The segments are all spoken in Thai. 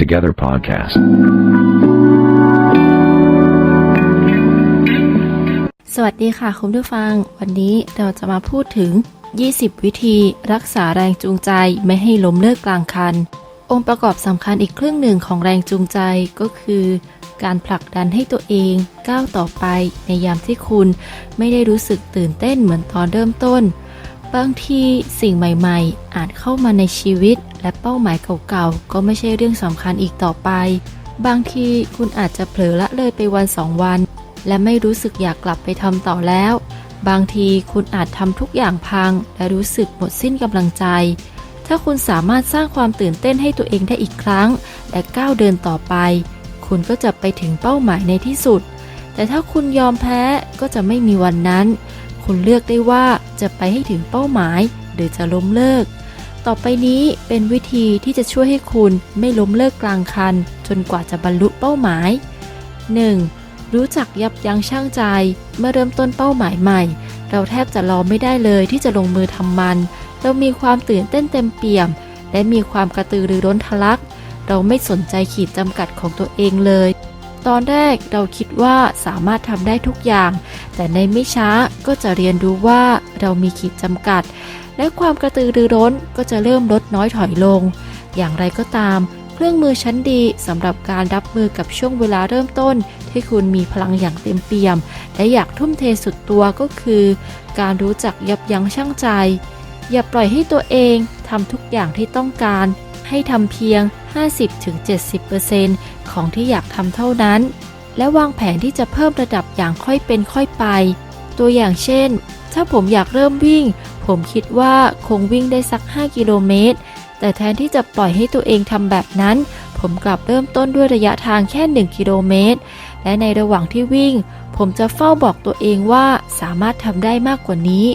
Together Podcast. สวัสดีค่ะคุณผู้ฟัง วันนี้เราจะมาพูดถึง 20 วิธีรักษาแรงจูงใจไม่ให้ล้มเลิกกลางคัน องค์ประกอบสำคัญอีกครึ่งหนึ่งของแรงจูงใจก็คือ การผลักดันให้ตัวเองก้าวต่อไปในยามที่คุณไม่ได้รู้สึกตื่นเต้นเหมือนตอนเริ่มต้น บางทีสิ่งใหม่ๆ อาจเข้ามาในชีวิต และเป้าหมายเก่าๆ ก็ไม่ใช่เรื่องสำคัญอีกต่อไป บางทีคุณอาจจะเผลอละเลยไปวันสองวัน และไม่รู้สึกอยากกลับไปทำต่อแล้ว บางทีคุณอาจทำทุกอย่างพัง และรู้สึกหมดสิ้นกำลังใจ ถ้าคุณสามารถสร้างความตื่นเต้นให้ตัวเองได้อีกครั้ง และก้าวเดินต่อไป คุณก็จะไปถึงเป้าหมายในที่สุด แต่ถ้าคุณยอมแพ้ก็จะไม่มีวันนั้น คุณเลือกได้ว่าจะไปให้ถึงเป้าหมาย หรือจะล้มเลิก ต่อไปนี้เป็นวิธีที่จะช่วยให้คุณไม่ล้มเลิกกลางคัน จนกว่าจะบรรลุเป้าหมาย 1. รู้จักยับยั้งชั่งใจ เมื่อเริ่มต้นเป้าหมายใหม่ เราแทบจะรอไม่ได้เลยที่จะลงมือทำมัน เรามีความตื่นเต้นเต็มเปี่ยม และมีความกระตือรือร้นทะลัก เราไม่สนใจขีดจำกัดของตัวเองเลย ตอนแรกเราคิดว่าสามารถทำได้ทุกอย่าง แต่ในไม่ช้าก็จะเรียนรู้ว่าเรามีขีดจำกัด และความกระตือรือร้นก็จะเริ่มลดน้อยถอยลง อย่างไรก็ตาม เครื่องมือชั้นดีสำหรับการรับมือกับช่วงเวลาเริ่มต้น ที่คุณมีพลังอย่างเต็มเปี่ยม และอยากทุ่มเทสุดตัวก็คือ การรู้จักยับยั้งชั่งใจ อย่าปล่อยให้ตัวเองทำทุกอย่างที่ต้องการ ให้ทำเพียง 50-70%ของที่อยากทำเท่านั้น และวางแผนที่จะเพิ่มระดับอย่างค่อยเป็นค่อยไป ตัวอย่างเช่น ถ้าผมอยากเริ่มวิ่ง ผมคิดว่าคงวิ่งได้สัก 5 กิโลเมตร แต่แทนที่จะปล่อยให้ตัวเองทำแบบนั้น ผมกลับเริ่มต้นด้วยระยะทางแค่ 1 กิโลเมตร และในระหว่างที่วิ่ง ผมจะเฝ้าบอกตัวเองว่าสามารถทำได้มากกว่านี้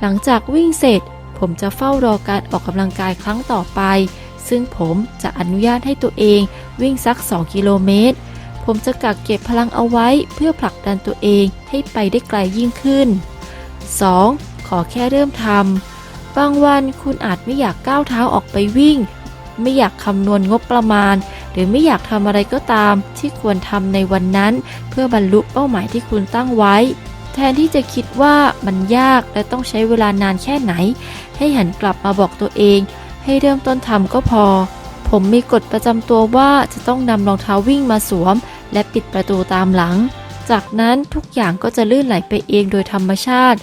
หลังจากวิ่งเสร็จผมจะเฝ้ารอการออกกำลังกายครั้งต่อไป ซึ่งผมจะอนุญาตให้ตัวเองวิ่งสัก 2 กิโลเมตร ผมจะกักเก็บพลังเอาไว้เพื่อผลักดันตัวเองให้ไปได้ไกลยิ่งขึ้น 2. ขอแค่เริ่มทำ บางวันคุณอาจไม่อยากก้าวเท้าออกไปวิ่ง ไม่อยากคำนวณงบประมาณ หรือไม่อยากทำอะไรก็ตามที่ควรทำในวันนั้น เพื่อบรรลุเป้าหมายที่คุณตั้งไว้แทนที่จะคิดว่ามันยากและต้องใช้เวลานานแค่ไหน ให้หันกลับมาบอกตัวเอง ให้เริ่มต้นทำก็พอ ผมมีกฎประจำตัวว่าจะต้องนำรองเท้าวิ่งมาสวม และปิดประตูตามหลัง จากนั้นทุกอย่างก็จะลื่นไหลไปเองโดยธรรมชาติ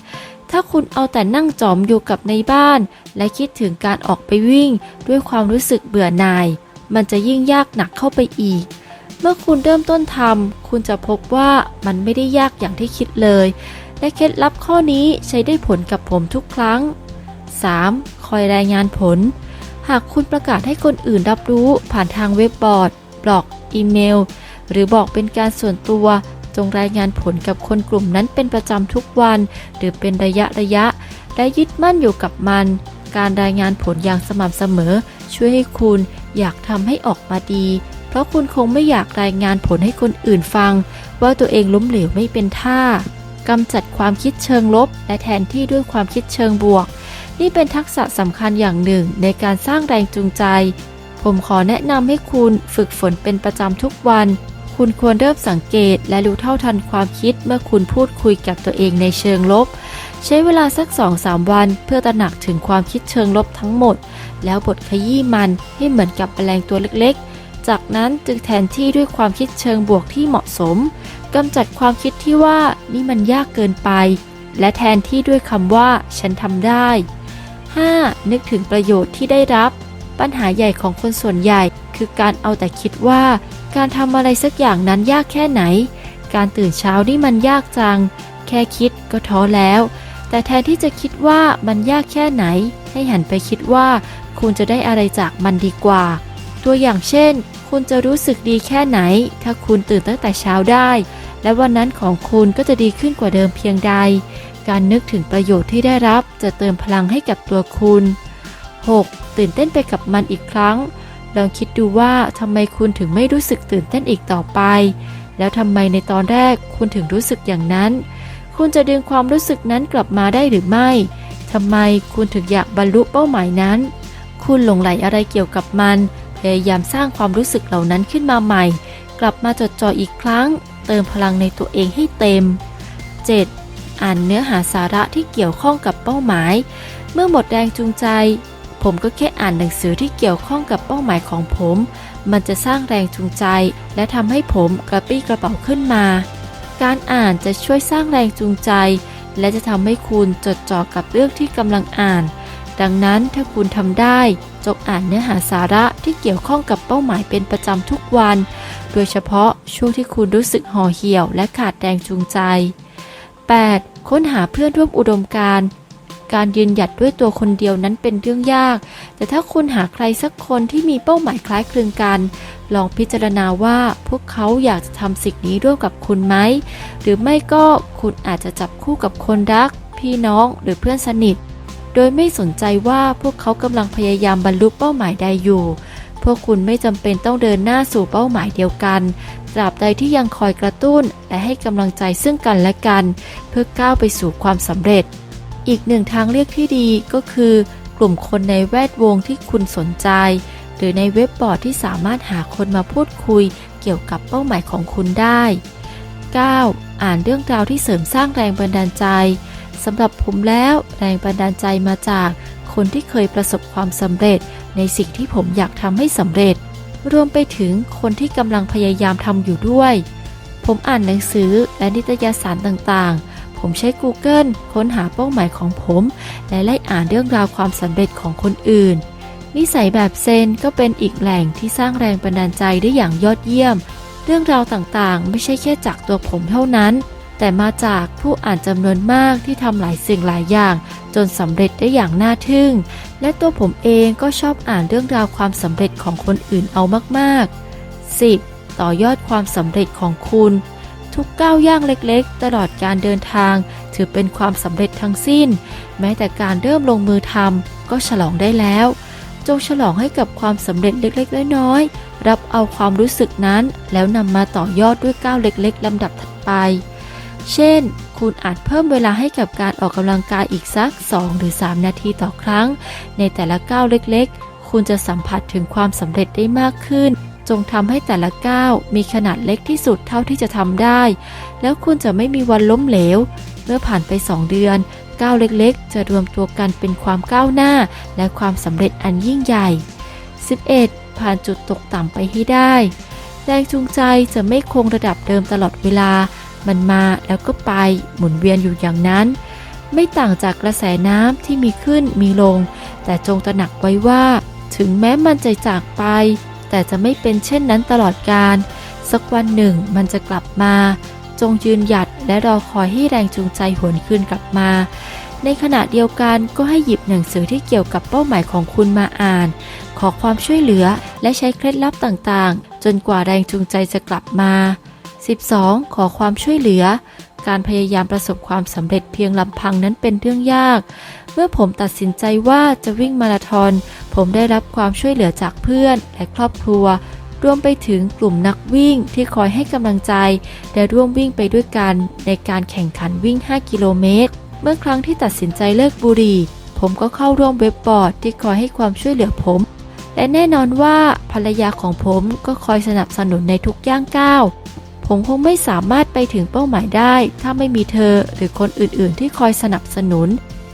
ถ้าคุณเอาแต่นั่งจอมอยู่กับในบ้าน และคิดถึงการออกไปวิ่ง ด้วยความรู้สึกเบื่อหน่าย มันจะยิ่งยากหนักเข้าไปอีกเมื่อคุณเริ่มต้นทำ คุณจะพบว่ามันไม่ได้ยากอย่างที่คิดเลย และเคล็ดลับข้อนี้ใช้ได้ผลกับผมทุกครั้ง 3. คอยรายงานผล หากคุณประกาศให้คนอื่นรับรู้ผ่านทางเว็บบอร์ด บล็อก อีเมล หรือบอกเป็นการส่วนตัว จงรายงานผลกับคนกลุ่มนั้นเป็นประจำทุกวัน หรือเป็นระยะระยะ และยึดมั่นอยู่กับมัน การรายงานผลอย่างสม่ำเสมอ ช่วยให้คุณอยากทำให้ออกมาดี เพราะคุณคงไม่อยากรายงานผลให้คนอื่นฟัง ว่าตัวเองล้มเหลวไม่เป็นท่ากำจัดความคิดเชิงลบ และแทนที่ด้วยความคิดเชิงบวก นี่เป็นทักษะสำคัญอย่างหนึ่งในการสร้างแรงจูงใจ ผมขอแนะนำให้คุณฝึกฝนเป็นประจำทุกวัน คุณควรเริ่มสังเกตและรู้เท่าทันความคิดเมื่อคุณพูดคุยกับตัวเองในเชิงลบ ใช้เวลาสัก 2-3 วัน เพื่อตระหนักถึงความคิดเชิงลบทั้งหมด แล้วบทขยี้มันให้เหมือนกับแมลงตัวเล็กๆ จากนั้นจึงแทนที่ด้วยความคิดเชิงบวกที่เหมาะสมกำจัดความคิดที่ว่านี่มันยากเกินไป และแทนที่ด้วยคำว่า ฉันทำได้ 5. นึกถึงประโยชน์ที่ได้รับ ปัญหาใหญ่ของคนส่วนใหญ่ คือการเอาแต่คิดว่า การทำอะไรสักอย่างนั้นยากแค่ไหน การตื่นเช้านี่มันยากจัง แค่คิดก็ท้อแล้ว แต่แทนที่จะคิดว่ามันยากแค่ไหน ให้หันไปคิดว่าคุณจะได้อะไรจากมันดีกว่า ตัวอย่างเช่น คุณจะรู้สึกดีแค่ไหน ถ้าคุณตื่นตั้งแต่เช้าได้ และวันนั้นของคุณก็จะดีขึ้นกว่าเดิมเพียงใด การนึกถึงประโยชน์ที่ได้รับจะเติมพลังให้กับตัวคุณ 6. ตื่นเต้นไปกับมันอีกครั้ง ลองคิดดูว่าทำไมคุณถึงไม่รู้สึกตื่นเต้นอีกต่อไป แล้วทำไมในตอนแรกคุณถึงรู้สึกอย่างนั้น คุณจะดึงความรู้สึกนั้นกลับมาได้หรือไม่ทำไมคุณถึงอยากบรรลุเป้าหมายนั้น คุณหลงไหลอะไรเกี่ยวกับมัน พยายามสร้างความรู้สึกเหล่านั้นขึ้นมาใหม่ กลับมาจดจ่ออีกครั้ง เติมพลังในตัวเองให้เต็ม 7. อ่านเนื้อหาสาระที่เกี่ยวข้องกับเป้าหมาย เมื่อหมดแรงจูงใจ ผมก็แค่อ่านหนังสือที่เกี่ยวข้องกับเป้าหมายของผม มันจะสร้างแรงจูงใจ และทำให้ผมกระปี้กระเป๋าขึ้นมา การอ่านจะช่วยสร้างแรงจูงใจ และจะทำให้คุณจดจ่อกับเรื่องที่กำลังอ่าน ดังนั้นถ้าคุณทำได้ จงอ่านเนื้อหาสาระที่เกี่ยวข้องกับเป้าหมายเป็นประจำทุกวัน โดยเฉพาะช่วงที่คุณรู้สึกห่อเหี่ยวและขาดแรงจูงใจ 8. ค้นหาเพื่อนร่วมอุดมการณ์การยืนหยัดด้วยตัวคนเดียวนั้นเป็นเรื่องยาก แต่ถ้าคุณหาใครสักคนที่มีเป้าหมายคล้ายคลึงกัน ลองพิจารณาว่าพวกเขาอยากจะทำสิ่งนี้ร่วมกับคุณไหม หรือไม่ก็คุณอาจจะจับคู่กับคนรัก พี่น้องหรือเพื่อนสนิท โดยไม่สนใจว่าพวกเขากำลังพยายามบรรลุเป้าหมายใดอยู่ พวกคุณไม่จำเป็นต้องเดินหน้าสู่เป้าหมายเดียวกัน ตราบใดที่ยังคอยกระตุ้น และให้กำลังใจซึ่งกันและกัน เพื่อก้าวไปสู่ความสำเร็จ อีกหนึ่งทางเลือกที่ดีก็คือ กลุ่มคนในแวดวงที่คุณสนใจ หรือในเว็บบอร์ดที่สามารถหาคนมาพูดคุย เกี่ยวกับเป้าหมายของคุณได้ 9. อ่านเรื่องราวที่เสริมสร้างแรงบันดาลใจสำหรับผมแล้วแรงบันดาลใจมาจากคนที่เคยประสบความสำเร็จ ในสิ่งที่ผมอยากทำให้สำเร็จ รวมไปถึงคนที่กำลังพยายามทำอยู่ด้วย ผมอ่านหนังสือและนิตยสารต่างๆ ผมใช้ Google ค้นหาเป้าหมายของผม และไล่อ่านเรื่องราวความสำเร็จของคนอื่น นิสัยแบบเซนก็เป็นอีกแหล่งที่สร้างแรงบันดาลใจได้อย่างยอดเยี่ยม เรื่องราวต่างๆ ไม่ใช่แค่จากตัวผมเท่านั้น แต่มาจากผู้อ่านจำนวนมากที่ทำหลายสิ่งหลายอย่าง จนสำเร็จได้อย่างน่าทึ่ง และตัวผมเองก็ชอบอ่านเรื่องราวความสำเร็จของคนอื่นเอามากๆ 10. ต่อยอดความสำเร็จของคุณ ทุกก้าวย่างเล็กๆ ตลอดการเดินทาง ถือเป็นความสำเร็จทั้งสิ้น แม้แต่การเริ่มลงมือทำก็ฉลองได้แล้ว จงฉลองให้กับความสำเร็จเล็กๆ น้อยๆรับเอาความรู้สึกนั้น แล้วนำมาต่อยอดด้วยก้าวเล็กๆลำดับถัดไป เช่น คุณอาจเพิ่มเวลาให้กับการออกกำลังกายอีกสัก 2 หรือ 3 นาทีต่อครั้ง ในแต่ละก้าวเล็กๆ คุณจะสัมผัสถึงความสำเร็จได้มากขึ้น จงทำให้แต่ละก้าวมีขนาดเล็กที่สุดเท่าที่จะทำได้ แล้วคุณจะไม่มีวันล้มเหลว เมื่อผ่านไป 2 เดือนก้าวเล็กๆ จะรวมตัวกันเป็นความก้าวหน้า และความสำเร็จอันยิ่งใหญ่ 11. ผ่านจุดตกต่ำไปให้ได้ แรงจูงใจจะไม่คงระดับเดิมตลอดเวลา มันมาแล้วก็ไปหมุนเวียนอยู่อย่างนั้น ไม่ต่างจากกระแสน้ำที่มีขึ้นมีลง แต่จงตระหนักไว้ว่า ถึงแม้มันจะจากไป แต่จะไม่เป็นเช่นนั้นตลอดกาลสักวันหนึ่งมันจะกลับมา จงยืนหยัดและรอคอยให้แรงจูงใจหวนคืนกลับมา ในขณะเดียวกันก็ให้หยิบหนังสือที่เกี่ยวกับเป้าหมายของคุณมาอ่าน ขอความช่วยเหลือและใช้เคล็ดลับต่างๆ จนกว่าแรงจูงใจจะกลับมา 12. ขอความช่วยเหลือ การพยายามประสบความสำเร็จเพียงลำพังนั้นเป็นเรื่องยาก เมื่อผมตัดสินใจว่าจะวิ่งมาราธอน ผมได้รับความช่วยเหลือจากเพื่อนและครอบครัว รวมไปถึงกลุ่มนักวิ่งที่คอยให้กำลังใจ และร่วมวิ่งไปด้วยกันในการแข่งขันวิ่ง 5 กิโลเมตร เมื่อครั้งที่ตัดสินใจเลิกบุหรี่ ผมก็เข้าร่วมเว็บบอร์ดที่คอยให้ความช่วยเหลือผมและแน่นอนว่าภรรยาของผมก็คอยสนับสนุนในทุกย่างก้าว ผมคงไม่สามารถไปถึงเป้าหมายได้ ถ้าไม่มีเธอหรือคนอื่นๆ ที่คอยสนับสนุน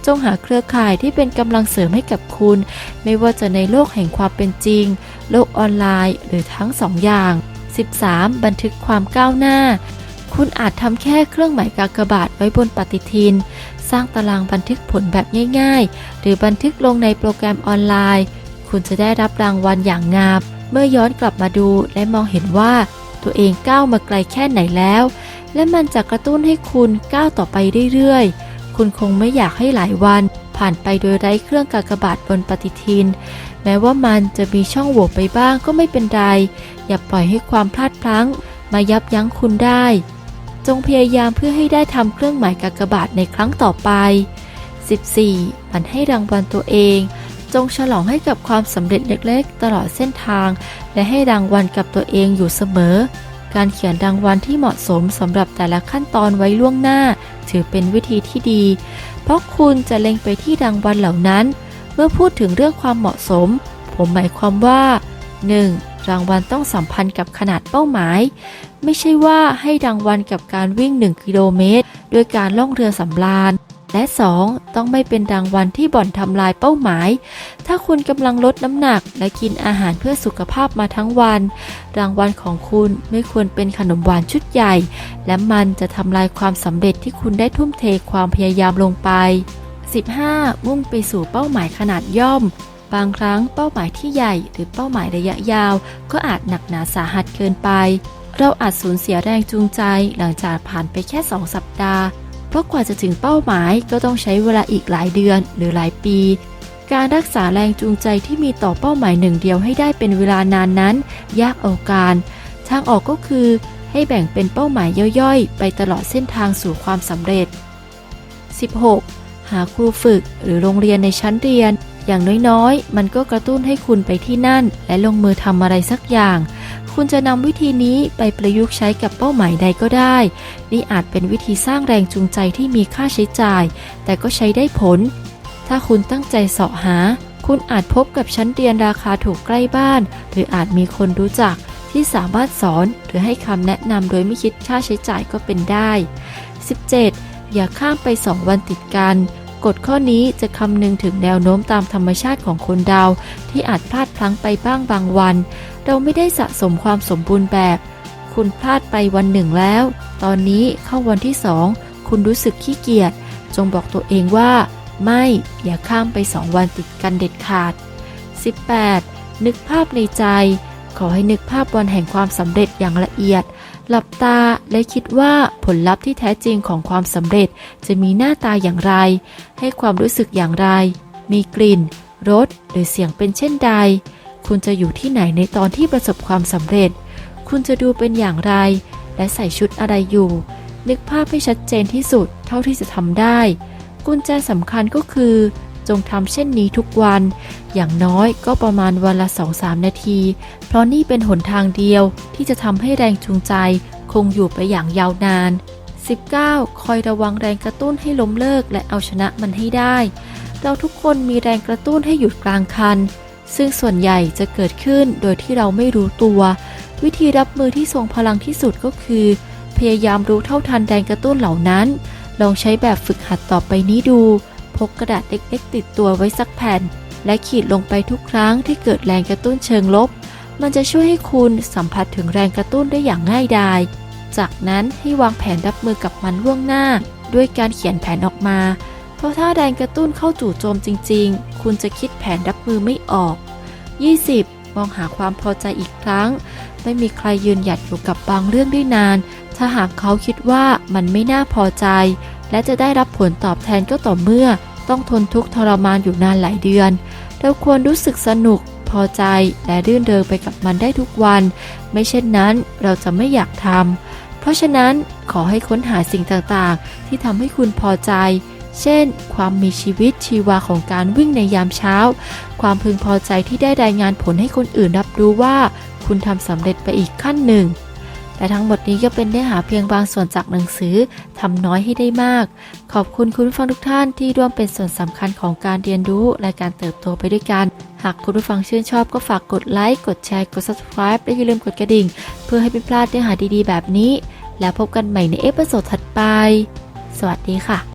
จงหาเครือข่ายที่เป็นกำลังเสริมให้กับคุณ ไม่ว่าจะในโลกแห่งความเป็นจริง โลกออนไลน์ หรือทั้งสองอย่าง 13. บันทึกความก้าวหน้า คุณอาจทำแค่เครื่องหมายกากบาทไว้บนปฏิทิน สร้างตารางบันทึกผลแบบง่ายๆ หรือบันทึกลงในโปรแกรมออนไลน์ คุณจะได้รับรางวัลอย่างงาม เมื่อย้อนกลับมาดูและมองเห็นว่า ตัวเองก้าวมาไกลแค่ไหนแล้ว และมันจะกระตุ้นให้คุณก้าวต่อไปเรื่อยๆ คุณคงไม่อยากให้หลายวัน ผ่านไปโดยไร้เครื่องกากบาทบนปฏิทิน แม้ว่ามันจะมีช่องโหว่ไปบ้างก็ไม่เป็นไร อย่าปล่อยให้ความพลาดพลั้ง มายับยั้งคุณได้ จงพยายามเพื่อให้ได้ทำเครื่องหมายกากบาทในครั้งต่อไป 14. มันให้รางวัลตัวเอง จงฉลองให้กับความสำเร็จเล็กๆ ตลอดเส้นทาง และให้รางวัลกับตัวเองอยู่เสมอ การเขียนรางวัลที่เหมาะสมสำหรับแต่ละขั้นตอนไว้ล่วงหน้า ถือเป็นวิธีที่ดี เพราะคุณจะเล็งไปที่รางวัลเหล่านั้น เมื่อพูดถึงเรื่องความเหมาะสม ผมหมายความว่า 1. รางวัลต้องสัมพันธ์กับขนาดเป้าหมาย ไม่ใช่ว่าให้รางวัลกับการวิ่ง 1 กิโลเมตร ด้วยการล่องเรือสำราญ และ 2. ต้องไม่เป็นรางวัลที่บ่อนทำลายเป้าหมาย ถ้าคุณกำลังลดน้ำหนักและกินอาหารเพื่อสุขภาพมาทั้งวัน รางวัลของคุณไม่ควรเป็นขนมหวานชุดใหญ่ และมันจะทำลายความสำเร็จที่คุณได้ทุ่มเทความพยายามลงไป 15. มุ่งไปสู่เป้าหมายขนาดย่อม บางครั้งเป้าหมายที่ใหญ่ หรือเป้าหมายระยะยาว ก็อาจหนักหนาสาหัสเกินไป เราอาจสูญเสียแรงจูงใจหลังจากผ่านไปแค่ 2 สัปดาห์ เพราะกว่าจะถึงเป้าหมายก็ต้องใช้เวลาอีกหลายเดือนหรือหลายปี การรักษาแรงจูงใจที่มีต่อเป้าหมายหนึ่งเดียวให้ได้เป็นเวลานานนั้น ยากเอาการ ทางออกก็คือ ให้แบ่งเป็นเป้าหมายย่อยๆ ไปตลอดเส้นทางสู่ความสำเร็จ 16. หาครูฝึกหรือโรงเรียนในชั้นเรียน อย่างน้อยๆ มันก็กระตุ้นให้คุณไปที่นั่น และลงมือทำอะไรสักอย่าง คุณจะนำวิธีนี้ไปประยุกต์ใช้กับเป้าหมายใดก็ได้ นี่อาจเป็นวิธีสร้างแรงจูงใจที่มีค่าใช้จ่าย แต่ก็ใช้ได้ผล ถ้าคุณตั้งใจเสาะหา คุณอาจพบกับชั้นเรียนราคาถูกใกล้บ้าน หรืออาจมีคนรู้จักที่สามารถสอนหรือให้คำแนะนำโดยไม่คิดค่าใช้จ่ายก็เป็นได้ 17. อย่าข้ามไป 2 วันติดกัน กฎข้อนี้จะคำนึงถึงแนวโน้มตามธรรมชาติของคนเราที่อาจพลาดพลั้งไปบ้างบางวัน เราไม่ได้สะสมความสมบูรณ์แบบ คุณพลาดไปวันหนึ่งแล้ว ตอนนี้เข้าวันที่สองคุณรู้สึกขี้เกียจจงบอกตัวเองว่า ไม่อย่าข้ามไปสองวันติดกันเด็ดขาด 18. นึกภาพในใจ ขอให้นึกภาพวันแห่งความสำเร็จอย่างละเอียด หลับตาและคิดว่าผลลัพธ์ที่แท้จริงของความสำเร็จจะมีหน้าตาอย่างไร ให้ความรู้สึกอย่างไร มีกลิ่น รส หรือเสียงเป็นเช่นใด คุณจะอยู่ที่ไหนในตอนที่ประสบความสำเร็จ คุณจะดูเป็นอย่างไร และใส่ชุดอะไรอยู่ นึกภาพให้ชัดเจนที่สุดเท่าที่จะทำได้ กุญแจสำคัญก็คือ จงทำเช่นนี้ทุกวัน อย่างน้อยก็ประมาณวันละ 2-3 นาที เพราะนี่เป็นหนทางเดียวที่จะทำให้แรงจูงใจคงอยู่ไปอย่างยาวนาน 19. คอยระวังแรงกระตุ้นให้ล้มเลิกและเอาชนะมันให้ได้ เราทุกคนมีแรงกระตุ้นให้หยุดกลางคัน ซึ่งส่วนใหญ่จะเกิดขึ้นโดยที่เราไม่รู้ตัว วิธีรับมือที่ทรงพลังที่สุดก็คือ พยายามรู้เท่าทันแรงกระตุ้นเหล่านั้น ลองใช้แบบฝึกหัดต่อไปนี้ดู กกระดาษเล็กๆติดตัวไว้สักแผ่น และขีดลงไปทุกครั้งที่เกิดแรงกระตุ้นเชิงลบ มันจะช่วยให้คุณสัมผัสถึงแรงกระตุ้นได้อย่างง่ายดาย จากนั้นให้วางแผนรับมือกับมันล่วงหน้า ด้วยการเขียนแผนออกมา เพราะถ้าแรงกระตุ้นเข้าจู่โจมจริง ๆ คุณจะคิดแผนรับมือไม่ออก 20. มองหาความพอใจอีกครั้ง ไม่มีใครยืนหยัดอยู่กับบางเรื่องได้นาน ถ้าหากเขาคิดว่ามันไม่น่าพอใจ และจะได้รับผลตอบแทนก็ต่อเมื่อ ต้องทนทุกข์ทรมานอยู่นานหลายเดือนเราควรรู้สึกสนุกพอใจและรื่นเริงไปกับมันได้ทุกวัน ไม่เช่นนั้นเราจะไม่อยากทำเพราะฉะนั้นขอให้ค้นหาสิ่งต่างๆ ที่ทำให้คุณพอใจ เช่น ความมีชีวิตชีวาของการวิ่งในยามเช้า ความพึงพอใจที่ได้รายงานผลให้คนอื่นรับรู้ว่า คุณทำสำเร็จไปอีกขั้นหนึ่ง และทั้งหมดนี้ก็เป็นเนื้อหาเพียงบางส่วนจากหนังสือทำน้อยให้ได้มาก ขอบคุณคุณผู้ฟังทุกท่านที่ร่วมเป็นส่วนสำคัญของการเรียนรู้และการเติบโตไปด้วยกัน หากคุณผู้ฟังชื่นชอบก็ฝากกดไลค์ กดแชร์ กด subscribe และอย่าลืมกดกระดิ่ง เพื่อให้ไม่พลาดเนื้อหาดีๆ แบบนี้ แล้วพบกันใหม่ในเอพิโซดถัดไป สวัสดีค่ะ